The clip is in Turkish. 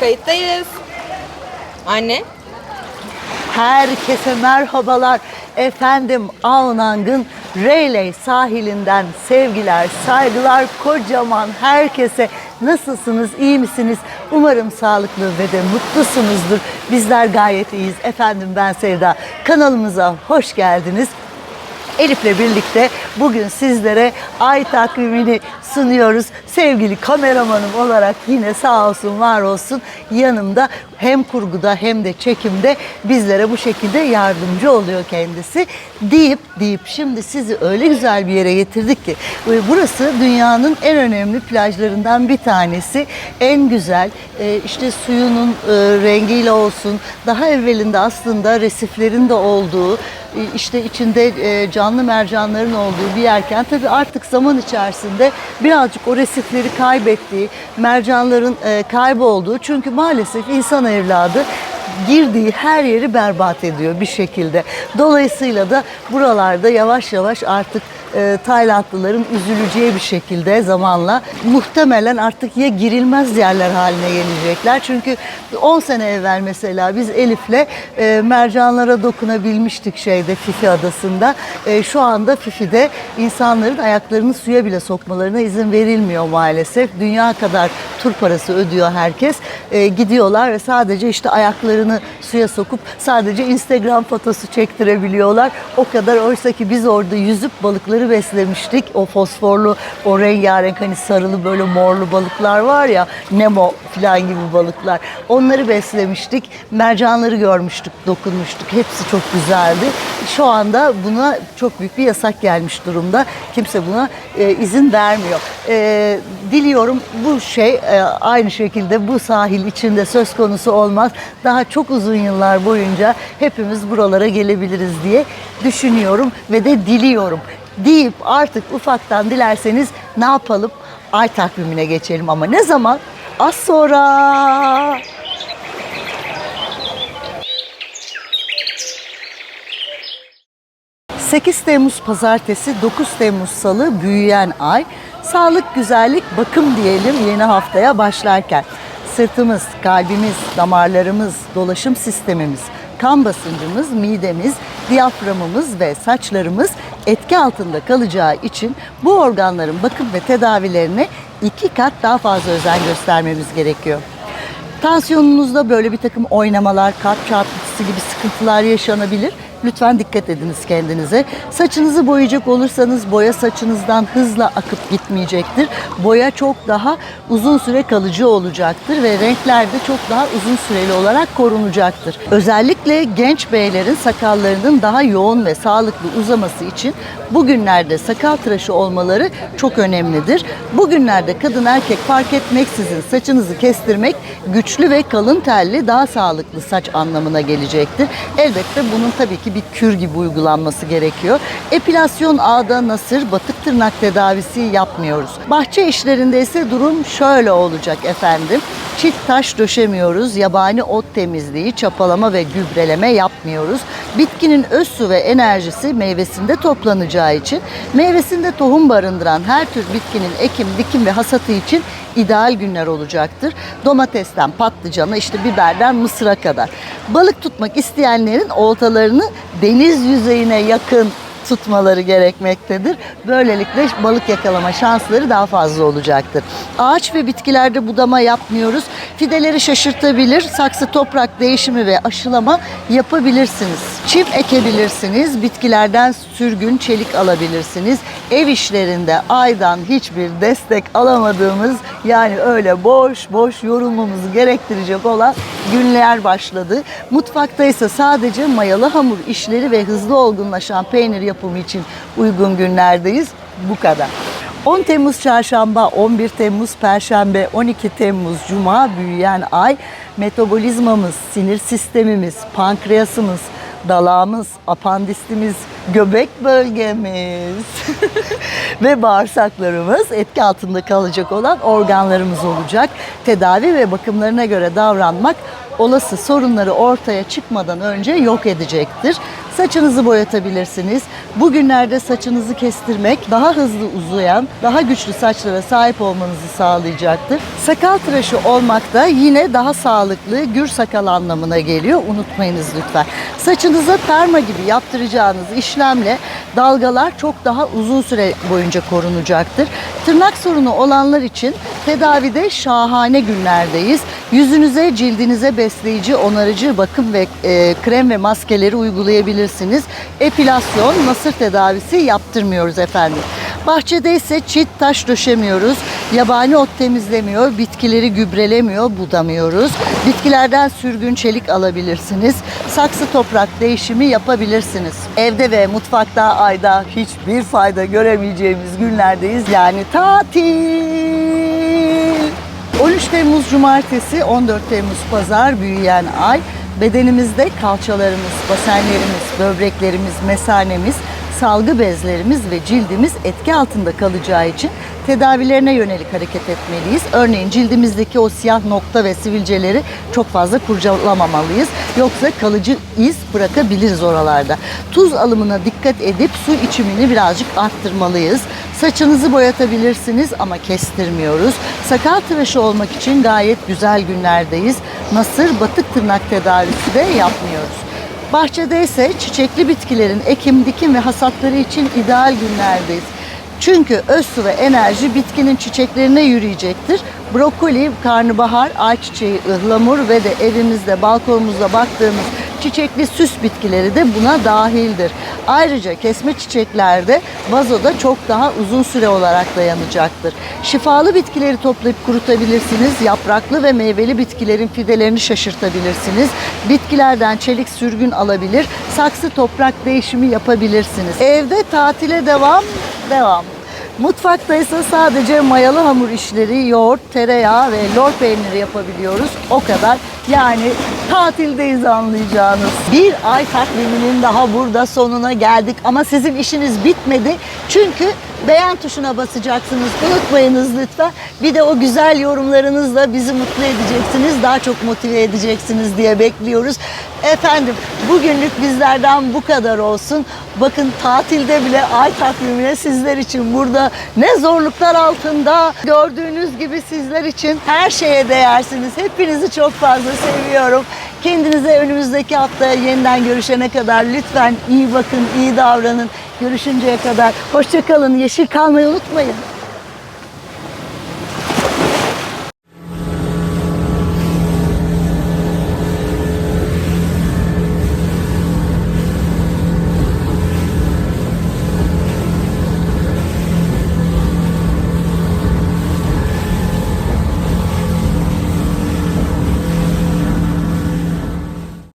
Kayıttayız. Anne. Herkese merhabalar. Efendim Avnang'ın Reyley sahilinden sevgiler, saygılar kocaman herkese. Nasılsınız, iyi misiniz? Umarım sağlıklı ve de mutlusunuzdur. Bizler gayet iyiyiz. Efendim ben Sevda. Kanalımıza hoş geldiniz. Elif'le birlikte bugün sizlere ay takvimini sunuyoruz. Sevgili kameramanım olarak yine sağ olsun var olsun yanımda hem kurguda hem de çekimde bizlere bu şekilde yardımcı oluyor kendisi. Deyip deyip şimdi sizi öyle güzel bir yere getirdik ki ve burası dünyanın en önemli plajlarından bir tanesi. En güzel e, işte suyunun e, rengiyle olsun daha evvelinde aslında resiflerin de olduğu e, işte içinde e, canlı mercanların olduğu bir yerken tabii artık zaman içerisinde birazcık o resifleri kaybettiği, mercanların e, kaybolduğu çünkü maalesef insan evladı girdiği her yeri berbat ediyor bir şekilde. Dolayısıyla da buralarda yavaş yavaş artık e, Taylandlıların üzüleceği bir şekilde zamanla muhtemelen artık ya girilmez yerler haline gelecekler. Çünkü 10 sene evvel mesela biz Elif'le e, mercanlara dokunabilmiştik şeyde Fifi adasında. E, şu anda Fifi'de insanların ayaklarını suya bile sokmalarına izin verilmiyor maalesef. Dünya kadar tur parası ödüyor herkes. E, gidiyorlar ve sadece işte ayaklarını suya sokup sadece Instagram fotosu çektirebiliyorlar. O kadar oysa ki biz orada yüzüp balıkları beslemiştik. O fosforlu, o rengarenk hani sarılı böyle morlu balıklar var ya Nemo falan gibi balıklar. Onları beslemiştik. Mercanları görmüştük, dokunmuştuk. Hepsi çok güzeldi. Şu anda buna çok büyük bir yasak gelmiş durumda. Kimse buna e, izin vermiyor. E, diliyorum bu şey e, aynı şekilde bu sahil içinde söz konusu olmaz. Daha çok uzun yıllar boyunca hepimiz buralara gelebiliriz diye düşünüyorum ve de diliyorum. Deyip artık ufaktan dilerseniz ne yapalım? Ay takvimine geçelim ama ne zaman? Az sonra. 8 Temmuz pazartesi, 9 Temmuz salı büyüyen ay. Sağlık, güzellik, bakım diyelim yeni haftaya başlarken. Sırtımız, kalbimiz, damarlarımız, dolaşım sistemimiz, kan basıncımız, midemiz, diyaframımız ve saçlarımız etki altında kalacağı için bu organların bakım ve tedavilerine iki kat daha fazla özen göstermemiz gerekiyor. Tansiyonunuzda böyle bir takım oynamalar, kalp çarpıntısı gibi sıkıntılar yaşanabilir. Lütfen dikkat ediniz kendinize. Saçınızı boyayacak olursanız boya saçınızdan hızla akıp gitmeyecektir. Boya çok daha uzun süre kalıcı olacaktır ve renkler de çok daha uzun süreli olarak korunacaktır. Özellikle genç beylerin sakallarının daha yoğun ve sağlıklı uzaması için bugünlerde sakal tıraşı olmaları çok önemlidir. Bugünlerde kadın erkek fark etmeksizin saçınızı kestirmek güçlü ve kalın telli daha sağlıklı saç anlamına gelecektir. Elbette bunun tabii ki bir kür gibi uygulanması gerekiyor. Epilasyon ağda nasır, batık tırnak tedavisi yapmıyoruz. Bahçe işlerinde ise durum şöyle olacak efendim. Çit taş döşemiyoruz, yabani ot temizliği, çapalama ve gübreleme yapmıyoruz. Bitkinin öz su ve enerjisi meyvesinde toplanacağı için meyvesinde tohum barındıran her tür bitkinin ekim, dikim ve hasatı için ideal günler olacaktır. Domatesten patlıcana, işte biberden mısıra kadar. Balık tutmak isteyenlerin oltalarını deniz yüzeyine yakın tutmaları gerekmektedir. Böylelikle balık yakalama şansları daha fazla olacaktır. Ağaç ve bitkilerde budama yapmıyoruz. Fideleri şaşırtabilir, saksı toprak değişimi ve aşılama yapabilirsiniz. Çim ekebilirsiniz, bitkilerden sürgün çelik alabilirsiniz. Ev işlerinde aydan hiçbir destek alamadığımız yani öyle boş boş yorulmamızı gerektirecek olan günler başladı. Mutfakta ise sadece mayalı hamur işleri ve hızlı olgunlaşan peynir yapımı için uygun günlerdeyiz. Bu kadar. 10 Temmuz çarşamba, 11 Temmuz perşembe, 12 Temmuz cuma büyüyen ay metabolizmamız, sinir sistemimiz, pankreasımız, dalağımız, apandisimiz, göbek bölgemiz ve bağırsaklarımız etki altında kalacak olan organlarımız olacak. Tedavi ve bakımlarına göre davranmak olası sorunları ortaya çıkmadan önce yok edecektir. Saçınızı boyatabilirsiniz. Bugünlerde saçınızı kestirmek daha hızlı uzayan, daha güçlü saçlara sahip olmanızı sağlayacaktır. Sakal tıraşı olmak da yine daha sağlıklı, gür sakal anlamına geliyor. Unutmayınız lütfen. Saçınıza perma gibi yaptıracağınız işlemle dalgalar çok daha uzun süre boyunca korunacaktır. Tırnak sorunu olanlar için tedavide şahane günlerdeyiz. Yüzünüze, cildinize besleyici, onarıcı bakım ve e, krem ve maskeleri uygulayabilirsiniz. Epilasyon, nasır tedavisi yaptırmıyoruz efendim. Bahçede ise çit taş döşemiyoruz. Yabani ot temizlemiyor, bitkileri gübrelemiyor, budamıyoruz. Bitkilerden sürgün çelik alabilirsiniz. Saksı toprak değişimi yapabilirsiniz. Evde ve mutfakta ayda hiçbir fayda göremeyeceğimiz günlerdeyiz. Yani tatil. 13 Temmuz Cumartesi, 14 Temmuz Pazar büyüyen ay. Bedenimizde kalçalarımız, basenlerimiz, böbreklerimiz, mesanemiz, salgı bezlerimiz ve cildimiz etki altında kalacağı için tedavilerine yönelik hareket etmeliyiz. Örneğin cildimizdeki o siyah nokta ve sivilceleri çok fazla kurcalamamalıyız. Yoksa kalıcı iz bırakabiliriz oralarda. Tuz alımına dikkat edip su içimini birazcık arttırmalıyız. Saçınızı boyatabilirsiniz ama kestirmiyoruz. Sakal tıraşı olmak için gayet güzel günlerdeyiz. Nasır batık tırnak tedavisi de yapmıyoruz. Bahçede ise çiçekli bitkilerin ekim, dikim ve hasatları için ideal günlerdeyiz. Çünkü öz su ve enerji bitkinin çiçeklerine yürüyecektir. Brokoli, karnabahar, ayçiçeği, ıhlamur ve de evimizde, balkonumuzda baktığımız çiçekli süs bitkileri de buna dahildir. Ayrıca kesme çiçeklerde vazoda çok daha uzun süre olarak dayanacaktır. Şifalı bitkileri toplayıp kurutabilirsiniz. Yapraklı ve meyveli bitkilerin fidelerini şaşırtabilirsiniz. Bitkilerden çelik sürgün alabilir. Saksı toprak değişimi yapabilirsiniz. Evde tatile devam, devam. Mutfakta ise sadece mayalı hamur işleri, yoğurt, tereyağı ve lor peyniri yapabiliyoruz. O kadar. Yani tatildeyiz anlayacağınız. Bir ay takviminin daha burada sonuna geldik. Ama sizin işiniz bitmedi. Çünkü beğen tuşuna basacaksınız. Unutmayınız lütfen. Bir de o güzel yorumlarınızla bizi mutlu edeceksiniz. Daha çok motive edeceksiniz diye bekliyoruz. Efendim bugünlük bizlerden bu kadar olsun. Bakın tatilde bile ay takvimine sizler için burada ne zorluklar altında gördüğünüz gibi sizler için her şeye değersiniz. Hepinizi çok fazla seviyorum. Kendinize önümüzdeki hafta yeniden görüşene kadar lütfen iyi bakın, iyi davranın. Görüşünceye kadar hoşçakalın, yeşil kalmayı unutmayın.